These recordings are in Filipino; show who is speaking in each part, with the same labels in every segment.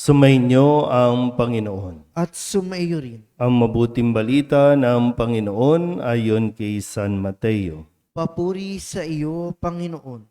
Speaker 1: Sumainyo ang Panginoon.
Speaker 2: at sumaiyo rin.
Speaker 1: Ang mabuting balita ng Panginoon ayon kay San Mateo.
Speaker 2: Papuri sa iyo, Panginoon.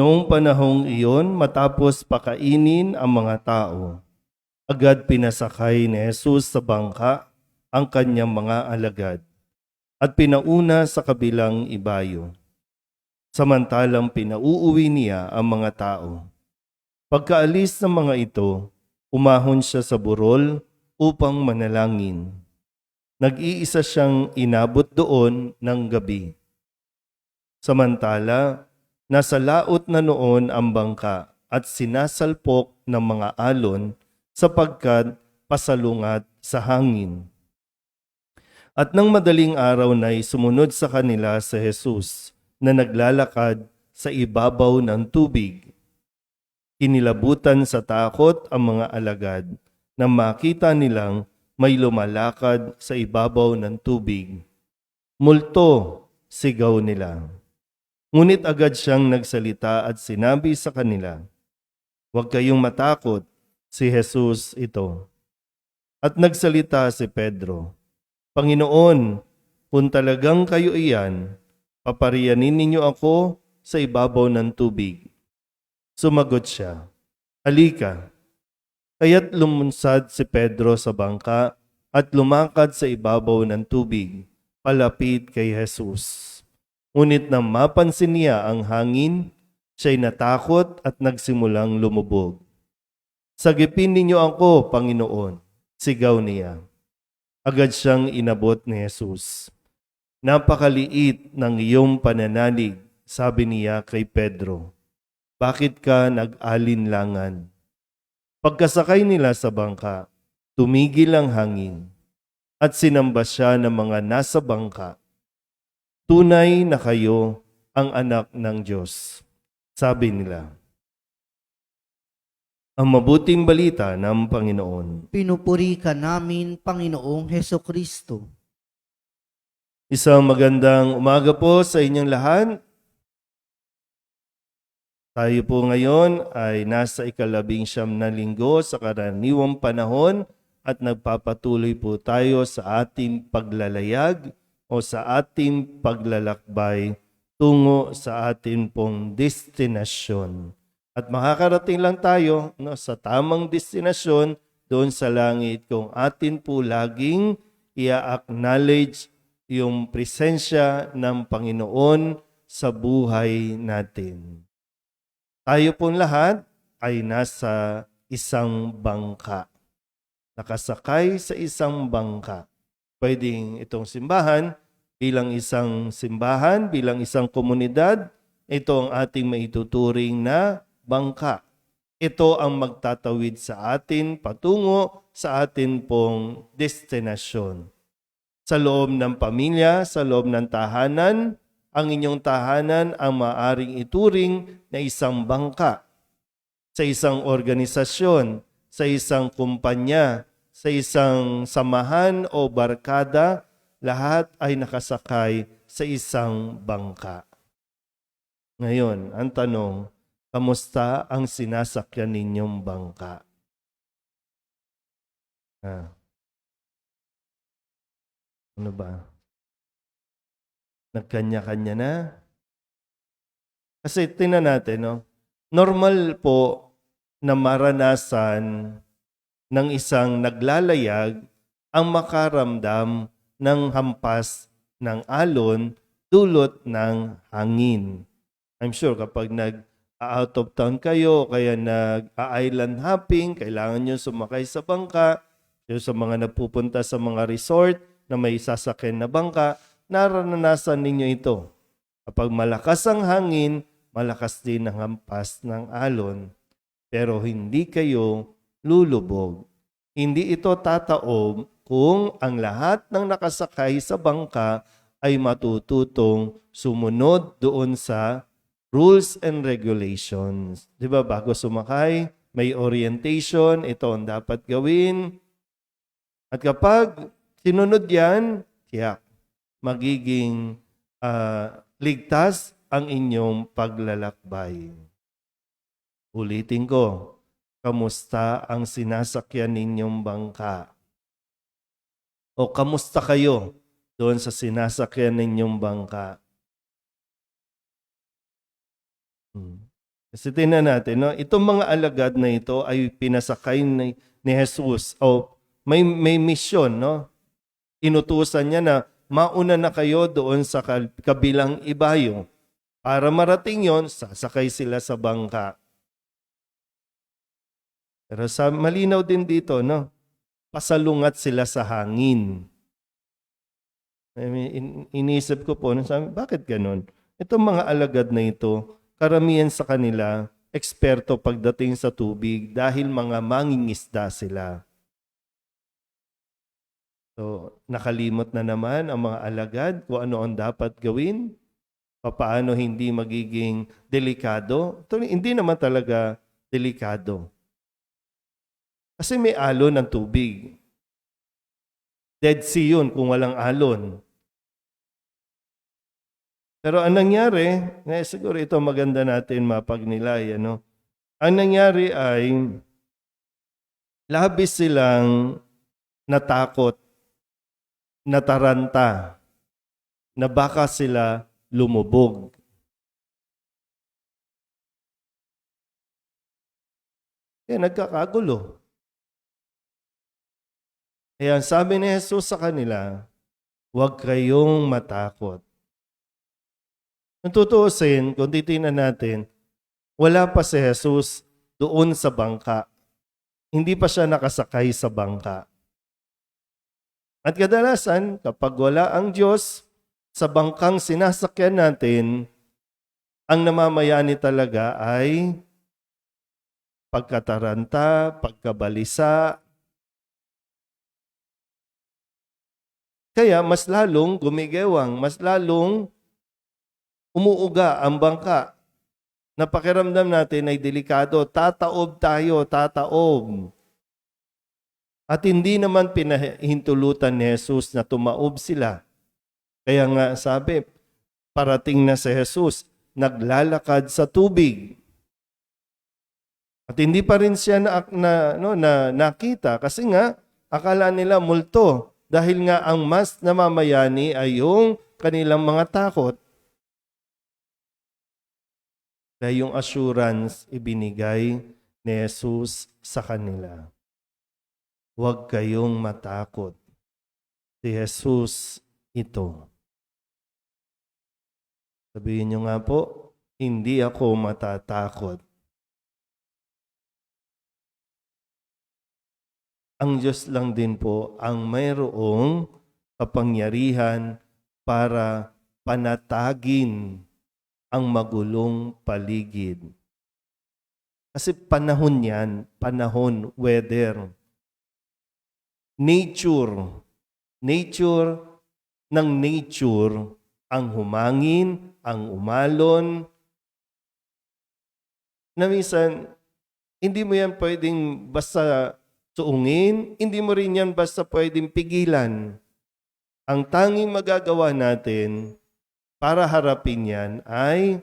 Speaker 1: Noong panahong iyon, matapos pakainin ang mga tao, agad pinasakay ni Jesus sa bangka ang kanyang mga alagad at pinauna sa kabilang ibayo. Samantalang pinauuwi niya ang mga tao. Pagkaalis ng mga ito, umahon siya sa burol upang manalangin. Nag-iisa siyang inabot doon ng gabi. Samantala, nasa laot na noon ang bangka at sinasalpok ng mga alon sapagkat pasalungat sa hangin. At nang madaling araw na'y sumunod sa kanila sa Jesus na naglalakad sa ibabaw ng tubig. Kinilabutan sa takot ang mga alagad na makita nilang may lumalakad sa ibabaw ng tubig. Multo, sigaw nila. Ngunit agad siyang nagsalita at sinabi sa kanila, Huwag kayong matakot, si Jesus ito. At nagsalita si Pedro, Panginoon, kung talagang kayo iyan, paparianin ninyo ako sa ibabaw ng tubig. Sumagot siya, Halika. Kaya't lumunsad si Pedro sa bangka at lumakad sa ibabaw ng tubig, palapit kay Jesus. Ngunit nang mapansin niya ang hangin, siya'y natakot at nagsimulang lumubog. Sagipin ninyo ako, Panginoon, sigaw niya. Agad siyang inabot ni Jesus. Napakaliit ng iyong pananalig, sabi niya kay Pedro. Bakit ka nag-alinlangan? Pagkasakay nila sa bangka, tumigil ang hangin at sinamba siya ng mga nasa bangka. Tunay na kayo ang anak ng Diyos, sabi nila. Ang mabuting balita ng Panginoon.
Speaker 2: Pinupuri ka namin, Panginoong Heso Kristo.
Speaker 1: Isang magandang umaga po sa inyong lahat. Tayo po ngayon ay nasa ikalabing siyam na linggo sa karaniwang panahon at nagpapatuloy po tayo sa ating paglalayag o sa ating paglalakbay tungo sa ating pong destinasyon. At makakarating lang tayo no, sa tamang destinasyon doon sa langit kung atin po laging i-acknowledge yung presensya ng Panginoon sa buhay natin. Tayo pong lahat ay nasa isang bangka. Nakasakay sa isang bangka. Pwedeng itong simbahan bilang isang simbahan, bilang isang komunidad, ito ang ating maituturing na bangka. Ito ang magtatawid sa atin patungo sa atin pong destinasyon. Sa loob ng pamilya, sa loob ng tahanan, ang inyong tahanan ang maaring ituring na isang bangka. Sa isang organisasyon, sa isang kumpanya, sa isang samahan o barkada, lahat ay nakasakay sa isang bangka. Ngayon, ang tanong, kamusta ang sinasakyan ninyong bangka? Ah. Ano ba? Nagkanya-kanya na? Kasi tingnan natin, no? normal po na maranasan ng isang naglalayag ang makaramdam ng hampas ng alon dulot ng hangin. I'm sure kapag nag out of town kayo, kaya nag-island hopping, kailangan nyo sumakay sa bangka, yung sa mga napupunta sa mga resort na may sasakyan na bangka, naranasan ninyo ito. Kapag malakas ang hangin, malakas din ang hampas ng alon, pero hindi kayo lulubog. Hindi ito tataob kung ang lahat ng nakasakay sa bangka ay matututong sumunod doon sa rules and regulations. Di ba, bago sumakay, may orientation, ito ang dapat gawin. At kapag sinunod yan, tiyak, magiging ah, ligtas ang inyong paglalakbay. Ulitin ko, kamusta ang sinasakyan ninyong bangka? O kamusta kayo doon sa sinasakyan ninyong bangka? Hmm. Kasi tingnan natin, no? itong mga alagad na ito ay pinasakay ni, ni Jesus o may, may misyon, no? Inutusan niya na mauna na kayo doon sa kabilang ibayo. Para marating yon, sasakay sila sa bangka. Pero sa malinaw din dito, no? Pasalungat sila sa hangin. I mean, in- inisip ko po, sabi, bakit ganun? Itong mga alagad na ito, karamihan sa kanila, eksperto pagdating sa tubig dahil mga mangingisda sila. So, nakalimot na naman ang mga alagad kung ano ang dapat gawin, papaano hindi magiging delikado. Ito, hindi naman talaga delikado. Kasi may alon ng tubig. Dead Sea yun kung walang alon. Pero ang nangyari, eh, siguro ito maganda natin mapagnilay, ano? Ang nangyari ay labis silang natakot, nataranta, na baka sila lumubog. Kaya nagkakagulo. Kaya sabi ni Jesus sa kanila, huwag kayong matakot. Kung tutuusin, kung titingnan natin, wala pa si Jesus doon sa bangka. Hindi pa siya nakasakay sa bangka. At kadalasan, kapag wala ang Diyos sa bangkang sinasakyan natin, ang namamayani talaga ay pagkataranta, pagkabalisa. Kaya mas lalong gumigewang, mas lalong umuuga ang bangka. Napakiramdam natin ay delikado. Tataob tayo, tataob. At hindi naman pinahintulutan ni Jesus na tumaob sila. Kaya nga sabi, parating na si Jesus, naglalakad sa tubig. At hindi pa rin siya na, na, no, na nakita kasi nga akala nila multo dahil nga ang mas namamayani ay yung kanilang mga takot. Kaya yung assurance ibinigay ni Jesus sa kanila. Huwag kayong matakot. Si Jesus ito. Sabihin nyo nga po, hindi ako matatakot. Ang Diyos lang din po ang mayroong kapangyarihan para panatagin ang magulong paligid. Kasi panahon yan, panahon, weather. Nature. Nature ng nature ang humangin, ang umalon, na minsan, hindi mo yan pwedeng basta suungin, hindi mo rin yan basta pwedeng pigilan. Ang tanging magagawa natin para harapin yan ay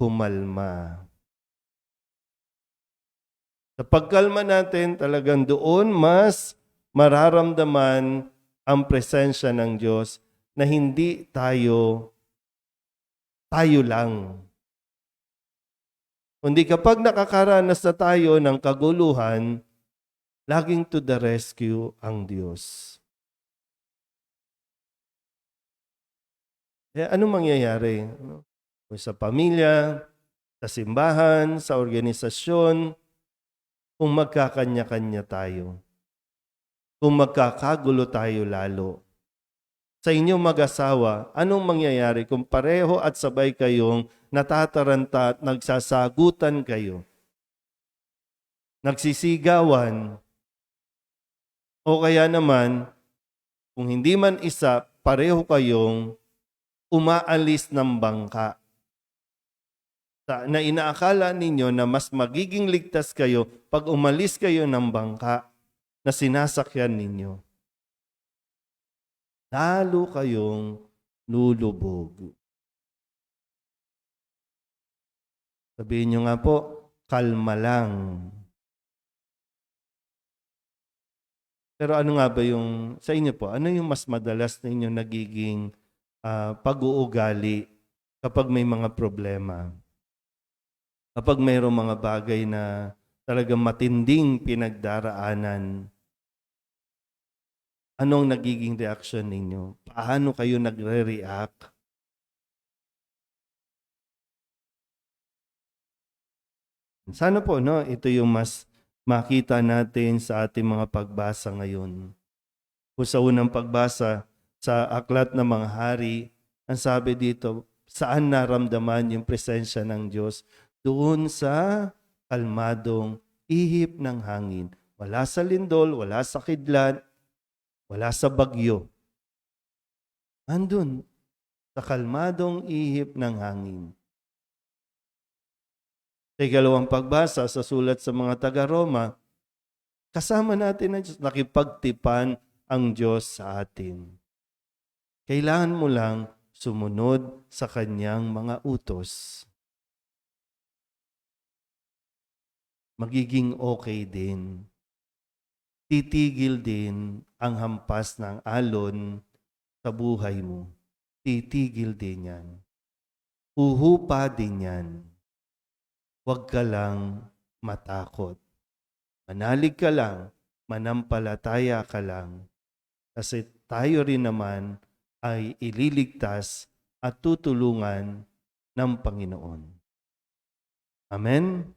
Speaker 1: pumalma. Sa pagkalma natin, talagang doon mas mararamdaman ang presensya ng Diyos na hindi tayo tayo lang. Kundi kapag nakakaranas na tayo ng kaguluhan, laging to the rescue ang Diyos. Eh, anong mangyayari? Ano? Sa pamilya, sa simbahan, sa organisasyon, kung magkakanya-kanya tayo. Kung magkakagulo tayo lalo. Sa inyong mag-asawa, anong mangyayari kung pareho at sabay kayong natataranta at nagsasagutan kayo? Nagsisigawan, o kaya naman, kung hindi man isa, pareho kayong umaalis ng bangka. Na inaakala ninyo na mas magiging ligtas kayo pag umalis kayo ng bangka na sinasakyan ninyo. Lalo kayong lulubog. Sabihin nyo nga po, kalma lang. Pero ano nga ba yung, sa inyo po, ano yung mas madalas na inyong nagiging ah, pag-uugali kapag may mga problema? Kapag mayroong mga bagay na talagang matinding pinagdaraanan, anong nagiging reaction ninyo? Paano kayo nagre-react? Sana po, no, ito yung mas makita natin sa ating mga pagbasa ngayon. Kung sa unang pagbasa, sa Aklat ng Mga Hari, ang sabi dito, saan naramdaman yung presensya ng Diyos? Doon sa kalmadong ihip ng hangin. Wala sa lindol, wala sa kidlat, wala sa bagyo. Andun, sa kalmadong ihip ng hangin. Sa ikalawang pagbasa sa sulat sa mga taga-Roma, kasama natin ang Diyos, nakipagtipan ang Diyos sa atin. Kailangan mo lang sumunod sa kanyang mga utos. Magiging okay din. Titigil din ang hampas ng alon sa buhay mo. Titigil din yan. Uhupa din yan huwag ka lang matakot. Manalig ka lang, manampalataya ka lang. Kasi tayo rin naman ay ililigtas at tutulungan ng Panginoon. Amen?